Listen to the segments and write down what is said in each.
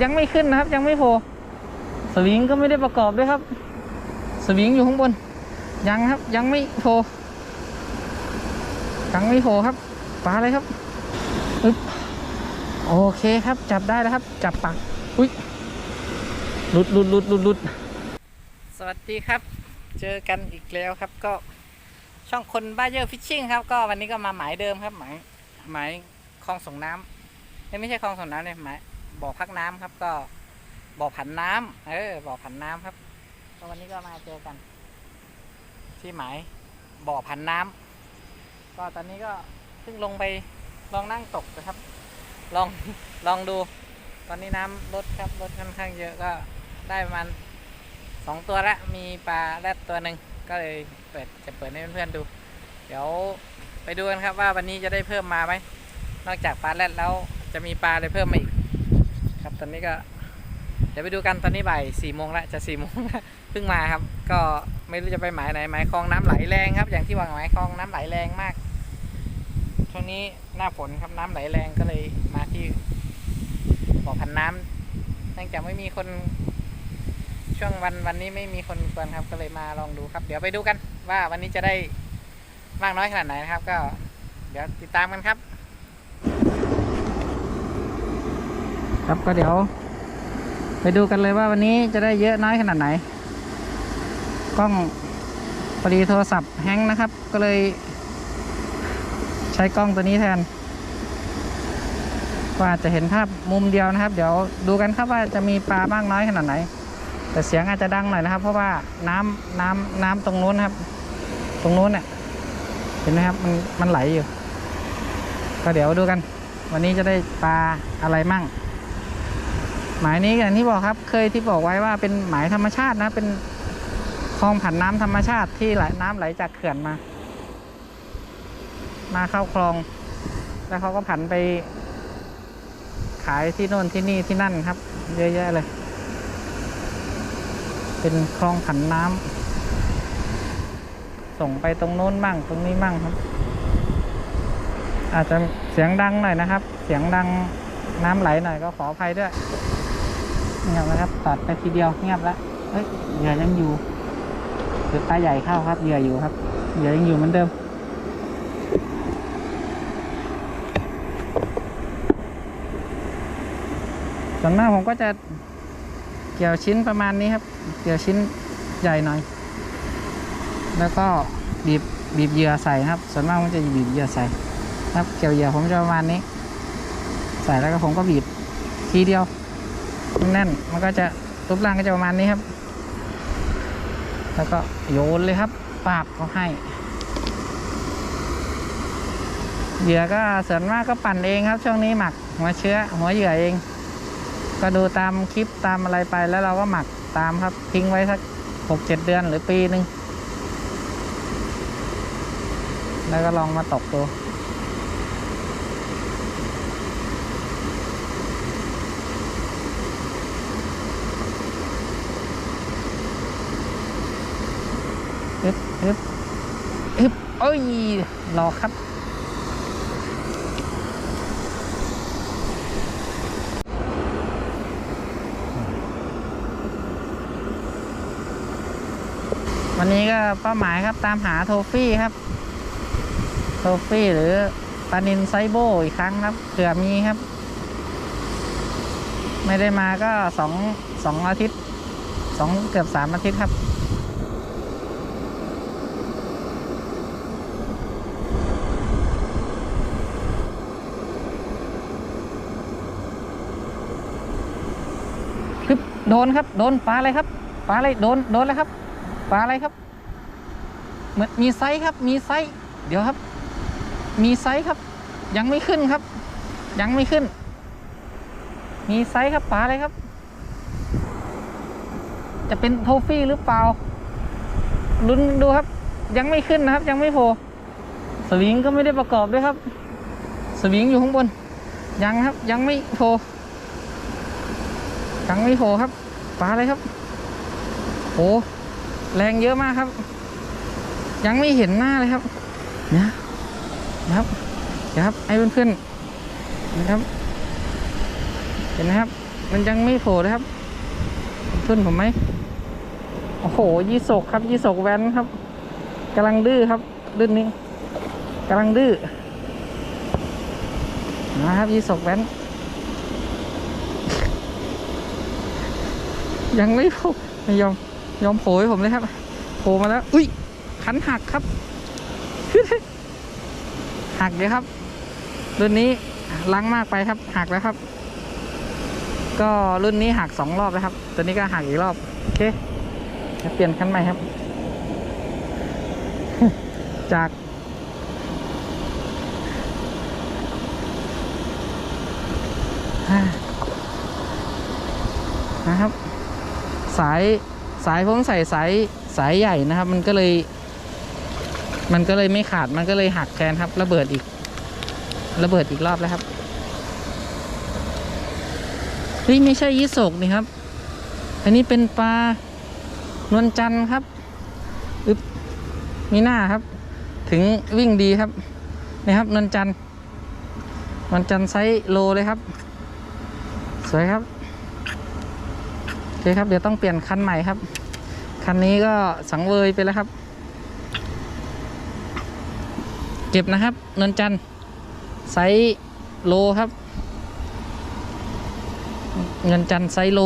ยังไม่ขึ้นนะครับ ยังไม่โผล่สวิงก็ไม่ได้ประกอบด้วยครับ สวิงอยู่ข้างบน ยังครับ ยังไม่โผล่ยังไม่โผล่ครับปลาอะไรครับอึ๊บโอเคครับ จับได้แล้วครับ จับปากอุ้ยหลุดหลุดหลุดหลุดหลุดสวัสดีครับ เจอกันอีกแล้วครับ ก็ช่องคนบ้าเยอร์ฟิชชิ่งครับ ก็วันนี้ก็มาหมายเดิมครับ หมายหมายคลองส่งน้ำไม่ใช่คลองส่งน้ำเนี่ยหมาย บ่อพักน้ำครับก็บ่อผันน้ำเออบ่อผันน้ำครับก็วันนี้ก็มาเจอกัน ที่หมายบ่อผันน้ำก็ตอนนี้ก็เพิ่งลงไปลองนั่งตกนะครับ ลองลองดู ตอนนี้น้ำลดครับลดค่อนข้างเยอะก็ได้ประมาณสองตัวละมีปลาแรดตัวหนึ่งก็เลยเปิดจะเปิดให้เพื่อนๆดู เดี๋ยวไปดูกันครับว่าวันนี้จะได้เพิ่มมาไหมนอกจากปลาแรดแล้วจะมีปลาอะไรเพิ่มมาอีก ตอนนี้ก็ เดี๋ยวไปดูกันตอนนี้บ่ายสี่โมงละจะสี่โมงเพิ่งมาครับ ก็ไม่รู้จะไปหมายไหนหมายคลองน้ำไหลแรงครับ อย่างที่วางหมายคลองน้ำไหลแรงมากช่วงนี้หน้าฝนครับน้ำไหลแรงก็เลยมาที่บ่อพันน้ำเนื่องจากไม่มีคนช่วงวันวันนี้ไม่มีคนกวนครับก็เลยมาลองดูครับ เดี๋ยวไปดูกันว่าวันนี้จะได้มากน้อยขนาดไหนนะครับ ก็ เดี๋ยวติดตามกันครับ ครับก็เดี๋ยว ไปดูกันเลยว่าวันนี้จะได้เยอะน้อยขนาดไหน กล้องพอดีโทรศัพท์แฮงก์นะครับ ก็เลย ใช้กล้องตัวนี้แทนก็อาจจะเห็นภาพมุมเดียวนะครับ เดี๋ยวดูกันครับว่าจะมีปลามากน้อยขนาดไหน แต่เสียงอาจจะดังหน่อยนะครับ เพราะว่าน้ำน้ำน้ำตรงนู้นครับ ตรงนู้นเนี่ยเห็นไหมครับมันมันไหลอยู่ ก็เดี๋ยวดูกัน วันนี้จะได้ปลาอะไรมั่ง หมายนี้อย่างที่บอกครับ เคยที่บอกไว้ว่าเป็นหมายธรรมชาตินะ เป็นคลองผันน้ำธรรมชาติที่ไหลน้ำไหลจากเขื่อนมา มาเข้าคลอง แล้วเขาก็ผันไป ขายที่โน่นที่นี่ที่นั่นครับ เยอะแยะเลย เป็นคลองผันน้ำส่งไปตรงโน้นมั่งตรงนี้มั่งครับ อาจจะเสียงดังหน่อยนะครับ เสียงดังน้ำไหลหน่อยก็ขออภัยด้วย เงียบแล้วครับตัดไปทีเดียวเงียบแล้วเฮ้ยเหยื่อยังอยู่เดือปลาใหญ่เข้าครับเหยื่ออยู่ครับเหยื่อยังอยู่เหมือนเดิมส่วนมากผมก็จะเกี่ยวชิ้นประมาณนี้ครับ เกี่ยวชิ้นใหญ่หน่อย แล้วก็บีบบีบเหยื่อใส่ครับ ส่วนมากผมจะบีบเหยื่อใส่ครับเกี่ยวเหยื่อผมจะประมาณนี้ ใส่แล้วก็ผมก็บีบทีเดียว แน่นมันก็จะรูปร่างก็จะประมาณนี้ครับ แล้วก็โยนเลยครับปาบเขาให้เหยื่อก็ส่วนมากก็ปั่นเองครับ ช่วงนี้หมักหัวเชื้อหัวเหยื่อเอง ก็ดูตามคลิปตามอะไรไปแล้วเราก็หมักตามครับทิ้งไว้สักหกเจ็ดเดือนหรือปีหนึ่งแล้วก็ลองมาตกดู อึบอึบอึบ เอ้ย รอครับ วันนี้ก็เป้าหมายครับตามหาโทฟี่ครับ โทฟี่หรือปานินไซโบอีกครั้งครับเผื่อมีครับ ไม่ได้มาก็สองสองอาทิตย์สองเกือบสามอาทิตย์ครับ โดนครับ โดนปลาอะไรครับปลาอะไรโดนโดนเลยครับปลาอะไรครับ เหมือนมีไซส์ครับ มีไซส์เดี๋ยวครับ มีไซส์ครับ ยังไม่ขึ้นครับ ยังไม่ขึ้น มีไซส์ครับปลาอะไรครับ จะเป็นโทฟี่หรือเปล่าลุ้นดูครับ ยังไม่ขึ้นนะครับ ยังไม่โผล่สวิงก็ไม่ได้ประกอบด้วยครับ สวิงอยู่ข้างบน ยังครับ ยังไม่โผล่ยังไม่โผล่ครับ ปลาอะไรครับโอ้แรงเยอะมากครับ ยังไม่เห็นหน้าเลยครับเนี่ยนะครับเดี๋ยวครับให้เพื่อนๆนะครับ เห็นไหมครับ มันยังไม่โผล่เลยครับขึ้นผมไหมโอ้โหยี่สกครับยี่สกแว้นครับกำลังดื้อครับรุ่นนี้กำลังดื้อนะครับยี่สกแว้น ยังไม่โผล่ไม่ยอมยอมโผล่ให้ผมเลยครับโผล่มาแล้ว อุ้ยขันหักครับหักเดี๋ยครับรุ่นนี้ล้างมากไปครับ หักแล้วครับ ก็รุ่นนี้หักสองรอบแล้วครับ ตัวนี้ก็หักอีกรอบโอเคจะเปลี่ยนคันใหม่ครับ จากนะครับ สายสายผมใส่สายสายใหญ่นะครับ มันก็เลย มันก็เลยไม่ขาดมันก็เลยหักแทนครับ ระเบิดอีก ระเบิดอีกรอบแล้วครับเฮ้ยไม่ใช่ยี่สกนี่ครับ อันนี้เป็นปลานวลจันทร์ครับอึบมีหน้าครับ ถึงวิ่งดีครับนี่ครับนวลจันทร์นวลจันทร์ไซส์โลเลยครับ สวยครับ เคครับเดี๋ยวต้องเปลี่ยนคันใหม่ครับ คันนี้ก็สังเวยไปแล้วครับ เก็บนะครับนวลจันไซส์โลครับ เงินจันไซส์โล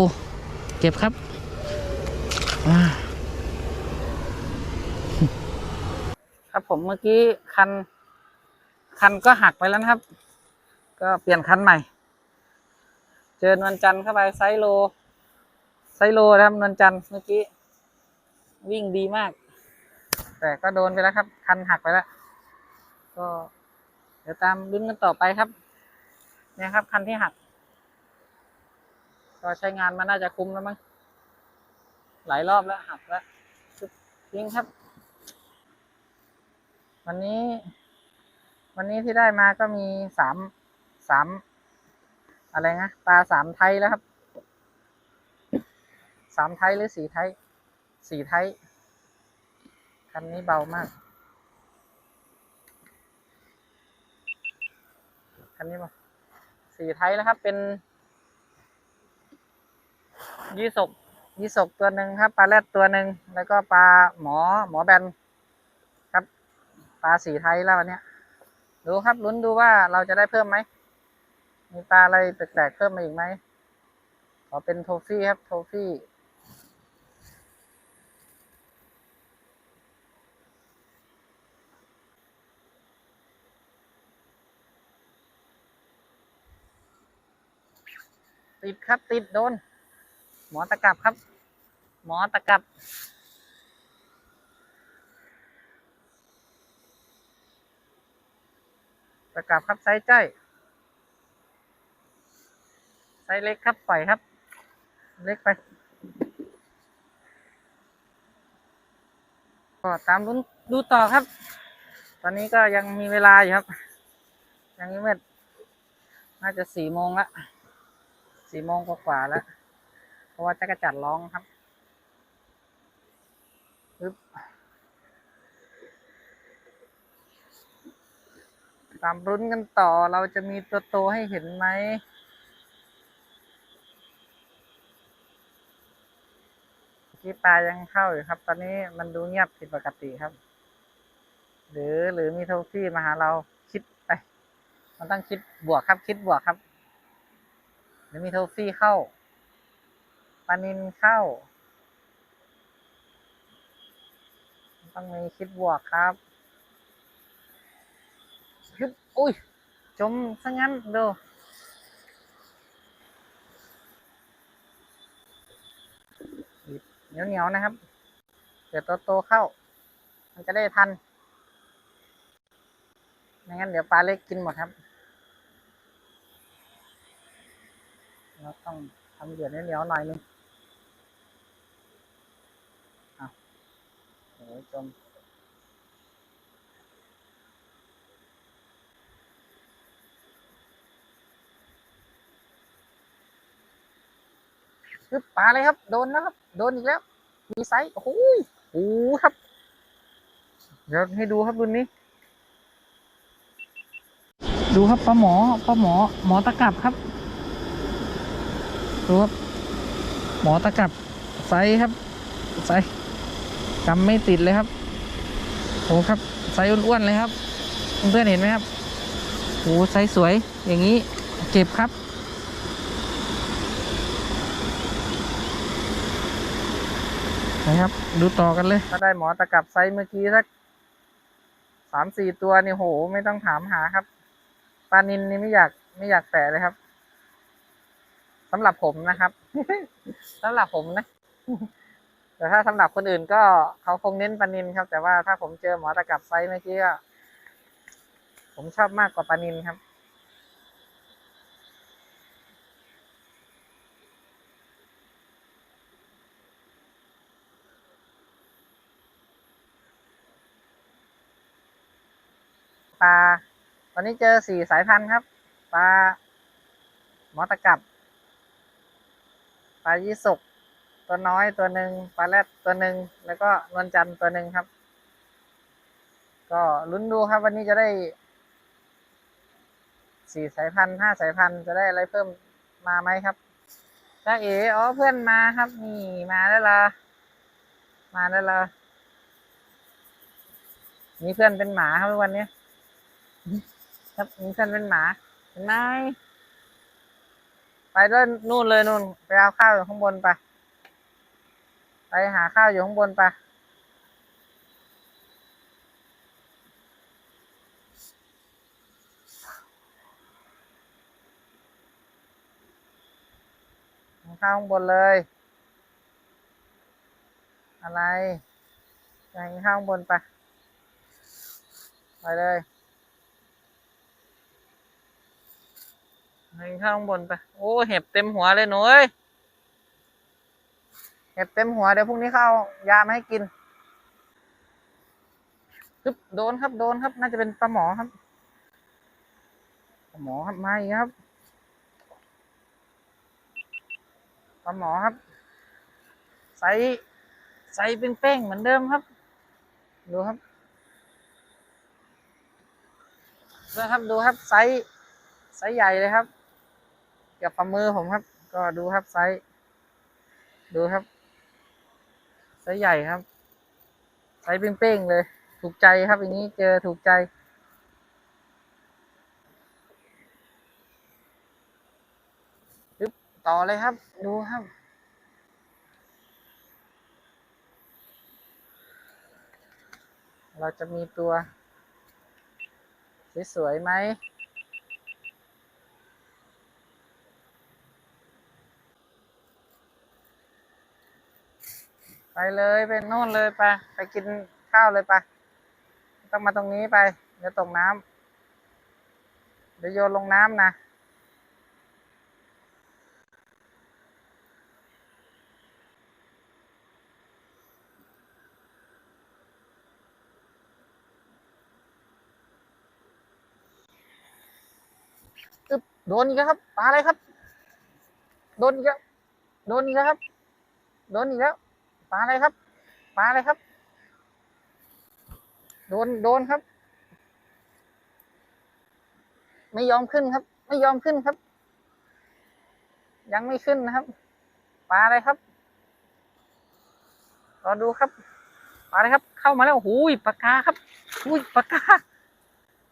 เก็บครับครับผมเมื่อกี้คัน คันก็หักไปแล้วนะครับ ก็เปลี่ยนคันใหม่ เจอนวลจันทร์เข้าไปไซส์โล ไซโลนะครับนวลจันทร์เมื่อกี้ วิ่งดีมาก แต่ก็โดนไปแล้วครับ คันหักไปแล้ว ก็ เดี๋ยวตามลุ้นกันต่อไปครับ เนี่ยครับ คันที่หัก ก็ใช้งานมาน่าจะคุ้มแล้วมั้งหลายรอบแล้วหักแล้วจริงครับ วันนี้ วันนี้ที่ได้มาก็มีสามสามอะไรนะปลาสามไทยแล้วครับ สามไทยหรือสี่ไทยสี่ไทยคันนี้เบามากคันนี้มาสี่ไทยแล้วครับ เป็นยี่สกยี่สกตัวหนึ่งครับ ปลาแรดตัวหนึ่งแล้วก็ปลาหมอหมอแบนครับ ปลาสี่ไทยแล้ววันเนี้ยดูครับลุ้นดูว่าเราจะได้เพิ่มไหมมีปลาอะไรแปลกๆเพิ่มมาอีกไหมขอเป็นโทฟี่ครับ โทฟี่ ติดครับ ติดโดน หมอตะกับครับ หมอตะกับ ตะกับครับไซส์จ้อยไซส์เล็กครับปล่อยครับ เล็กไปก็ตามรุ้นดูต่อครับ ตอนนี้ก็ยังมีเวลาอยู่ครับ ยังไม่มืดน่าจะสี่โมงละ สี่โมงกว่าแล้ว เพราะว่าจะกระจัดร้องครับปึ๊บตามรุ้นกันต่อเราจะมีตัวโตให้เห็นไหมที่ปลายังเข้าอยู่ครับ ตอนนี้มันดูเงียบผิดปกติครับ หรือหรือมีโทฟี่มาหาเราคิดไป มันต้องคิดบวกครับคิดบวกครับ หรือมีโทฟี่เข้าปานินเข้า ต้องมีคิดบวกครับฮึบอุ้ย จมซะงั้นดูเหนียวเหนียวๆนะครับเดี๋ยวโตโตเข้า มันจะได้ทันไม่งั้นเดี๋ยวปลาเล็กกินหมดครับ เราต้องทำเหยื่อเหนียวๆหน่อยนึงอะโอ้ยจมคือปลาเลยครับ โดนแล้วครับ โดนอีกแล้ว มีไซส์โอ้โหโอ้ครับ เดี๋ยวให้ดูครับรุ่นนี้ ดูครับปลาหมอปลาหมอ หมอตะกรับครับ ดูครับ หมอตะกับไซส์ครับ ไซส์กำไม่ติดเลยครับโอ้ครับ ไซส์อ้วนๆเลยครับ เพื่อนๆเห็นไหมครับโอ้ไซส์สวยอย่างนี้เก็บครับนะครับ ดูต่อกันเลยถ้าได้หมอตะกับไซส์เมื่อกี้สักสามสี่ตัวนี่โห ไม่ต้องถามหาครับปลานินนี่ไม่อยากไม่อยากแตะเลยครับ สำหรับผมนะครับสำหรับผมนะ แต่ถ้าสำหรับคนอื่นก็เขาคงเน้นปลานินครับ แต่ว่าถ้าผมเจอหมอตะกับไซส์เมื่อกี้ก็ผมชอบมากกว่าปลานินครับปลาตอนนี้เจอสี่สายพันธุ์ครับ ปลาหมอตะกับ ปลายี่สกตัวน้อยตัวหนึ่งปลาแรดตัวหนึ่งแล้วก็นวลจันทร์ตัวหนึ่งครับ ก็ลุ้นดูครับวันนี้จะได้สี่สายพันธุ์ห้าสายพันธุ์จะได้อะไรเพิ่มมาไหมครับจ้าเอ๋อ๋อเพื่อนมาครับ นี่มาแล้วล่ะมาแล้วล่ะมีเพื่อนเป็นหมาครับทุกวันนี้ครับมีเพื่อนเป็นหมาเห็นไหม ไปด้วยนู่นเลยนู่นไปเอาข้าวอยู่ข้างบนไป ไปหาข้าวอยู่ข้างบนไปหาข้าวข้างบนเลย อะไรไปข้าวข้างบนไป ไปเลย ไปกินข้าข้างบนไป โอ้เห็บเต็มหัวเลยหนูเอ้ยเห็บเต็มหัวเดี๋ยวพรุ่งนี้เขาเอายามาให้กินึบโดนครับโดนครับ น่าจะเป็นปลาหมอครับปลาหมอครับมาอีกครับปลาหมอครับใสใสเป็นเป้งเหมือนเดิมครับ ดูครับดูครับดูครับไซส์ไซส์ใหญ่เลยครับ เกับฝ่ามือผมครับ ก็ดูครับไซส์ดูครับไซส์ใหญ่ครับไซส์เป้งๆเลย ถูกใจครับอย่างนี้เจอถูกใจปึ๊บต่อเลยครับ ดูครับเราจะมีตัว สวยๆไหม ไปเลยไปโน่นเลยไปไปกินข้าวเลยไปต้องมาตรงนี้ไป เดี๋ยวตกน้ำเดี๋ยวโยนลงน้ำนะอึ๊บโดนอีกแล้วครับปลาอะไรครับ โดนอีกแล้วโดนอีกแล้วครับ โดนอีกแล้ว ปลาอะไรครับปลาอะไรครับ โดนโดนครับ ไม่ยอมขึ้นครับ ไม่ยอมขึ้นครับ ยังไม่ขึ้นนะครับปลาอะไรครับรอดูครับปลาอะไรครับ เข้ามาแล้วหูยปลากาครับหูยปลากา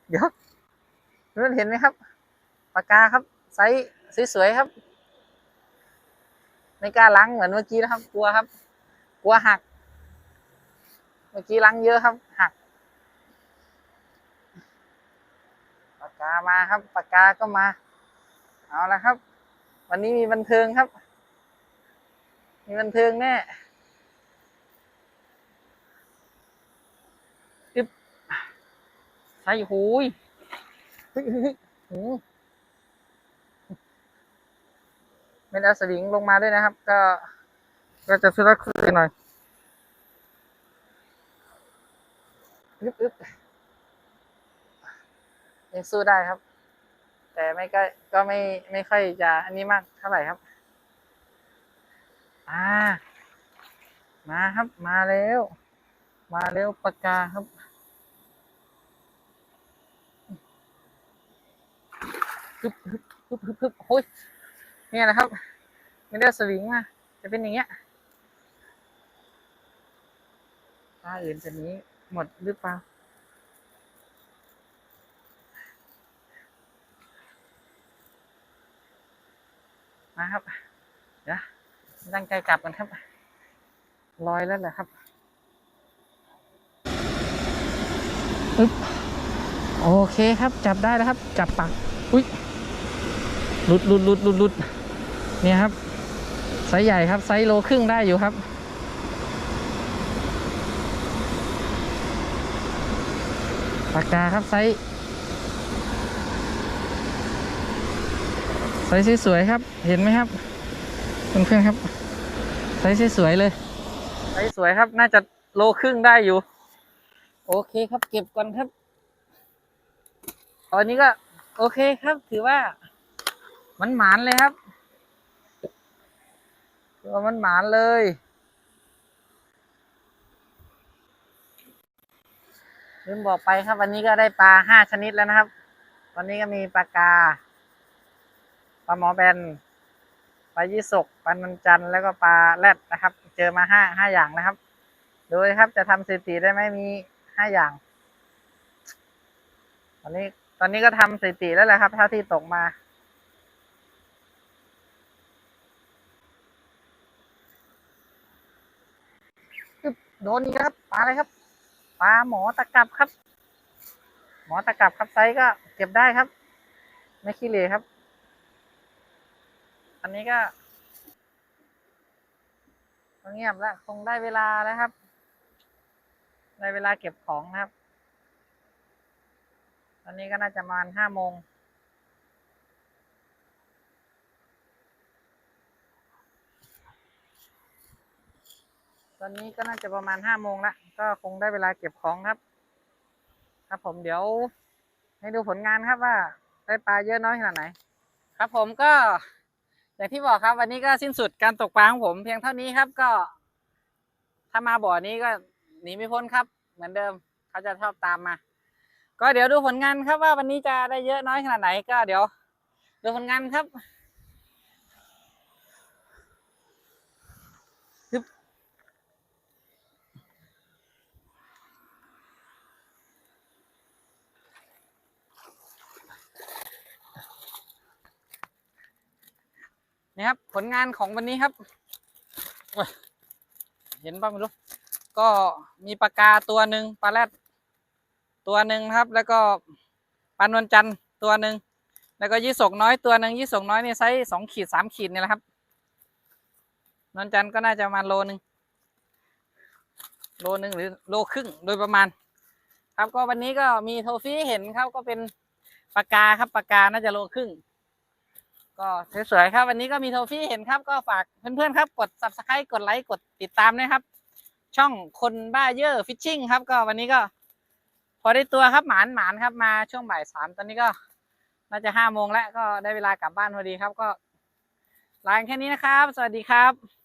เดี๋ยวเพื่อนเห็นไหมครับปลากาครับ ไซส์สวยๆครับ ไม่กล้าล้างเหมือนเมื่อกี้นะครับ กลัวครับ กลัวหัก เมื่อกี้ล้างเยอะครับหัก ปากกามาครับ ปากกาก็มา เอาละครับ วันนี้มีบันเทิงครับ มีบันเทิงแน่อึ๊บใส่หูยเฮ้ยเฮ้ยเฮ้ยหูไม่ได้เอาสลิงลงมาด้วยนะครับ ก็ ก็จะสุรักสุเลหน่อยอึ๊บอึ๊บยังสู้ได้ครับ แต่ไม่ก็ก็ไม่ไม่ค่อยจะอันนี้มากเท่าไหร่ครับ อ่า มาครับมาแล้ว มาเร็วปากกาครับฮึบฮึบฮึบฮึบฮึบโอ้ยเนี่ยนะครับไม่ได้สวิงมาจะเป็นอย่างเงี้ย ปลาอื่นจะนี้หมดหรือเปล่า มาครับ เดี๋ยวตั้งใจกลับกันครับลอยแล้วเหรอครับอึ๊บโอเคครับ จับได้แล้วครับ จับปักอุ้ยหลุดหลุดหลุดหลุดหลุดเนี่ยครับไซส์ใหญ่ครับไซส์โลครึ่งได้อยู่ครับ ปากกาครับไซส์ไซส์สวยๆครับ เห็นไหมครับเพื่อนๆครับไซส์สวยๆเลยไซส์สวยครับ น่าจะโลครึ่งได้อยู่ โอเคครับ เก็บก่อนครับ ตอนนี้ก็ โอเคครับ ถือว่า มันหมานเลยครับถือว่ามันหมานเลย ลืมบอกไปครับ วันนี้ก็ได้ปลาห้าชนิดแล้วนะครับ วันนี้ก็มีปลากาปลาหมอแบนปลายี่สกปลานันจันทร์แล้วก็ปลาแรดนะครับ เจอมาห้าห้าอย่างนะครับ ดูเลยครับจะทำสถิติได้ไหมมีห้าอย่าง ตอนนี้ตอนนี้ก็ทำสถิติแล้วแหละครับเท่าที่ตกมาโดนอีกครับปลาอะไรครับ ปลาหมอตะกรับครับ หมอตะกรับครับไซส์ก็เก็บได้ครับ ไม่ขี้เหร่ครับ อันนี้ก็เงียบแล้วคงได้เวลาแล้วครับ ได้เวลาเก็บของครับ ตอนนี้ก็น่าจะประมาณห้าโมงตอนนี้ก็น่าจะประมาณห้าโมงละ ก็คงได้เวลาเก็บของครับ ครับผมเดี๋ยว ให้ดูผลงานครับว่า ได้ปลาเยอะน้อยขนาดไหน ครับผมก็ อย่างที่บอกครับวันนี้ก็สิ้นสุดการตกปลาของผม เพียงเท่านี้ครับก็ ถ้ามาบ่อนี้ก็หนีไม่พ้นครับ เหมือนเดิมเขาจะชอบตามมา ก็เดี๋ยวดูผลงานครับว่าวันนี้จะได้เยอะน้อยขนาดไหนก็เดี๋ยว ดูผลงานครับ นี่ครับผลงานของวันนี้ครับ เห็นป่ะไม่รู้ ก็มีปลากาตัวหนึ่งปลาแรดตัวหนึ่งครับ แล้วก็ปลานวลจันทร์ตัวหนึ่งแล้วก็ยี่สกน้อยตัวหนึ่งยี่สกน้อยนี่ไซส์สองขีดสามขีดนี่แหละครับนวลจันทร์ก็น่าจะมาโลหนึ่งโลหนึ่งหรือโลครึ่งโดยประมาณ ครับก็วันนี้ก็มีโทฟี่เห็นครับก็เป็นปากกาครับปากกาน่าจะโลครึ่ง ก็สวยๆครับ วันนี้ก็มีโทฟี่เห็นครับ ก็ฝากเพื่อนๆครับ กด subscribe กดไลค์กดติดตามนะครับ ช่องคนบ้าเยอะฟิชชิ่งครับ ก็วันนี้ก็ พอได้ตัวครับหมานหมานครับมาช่วงบ่ายสามตอนนี้ก็น่าจะห้าโมงแล้วก็ได้เวลากลับบ้านพอดีครับ ก็ลาแค่นี้นะครับ สวัสดีครับ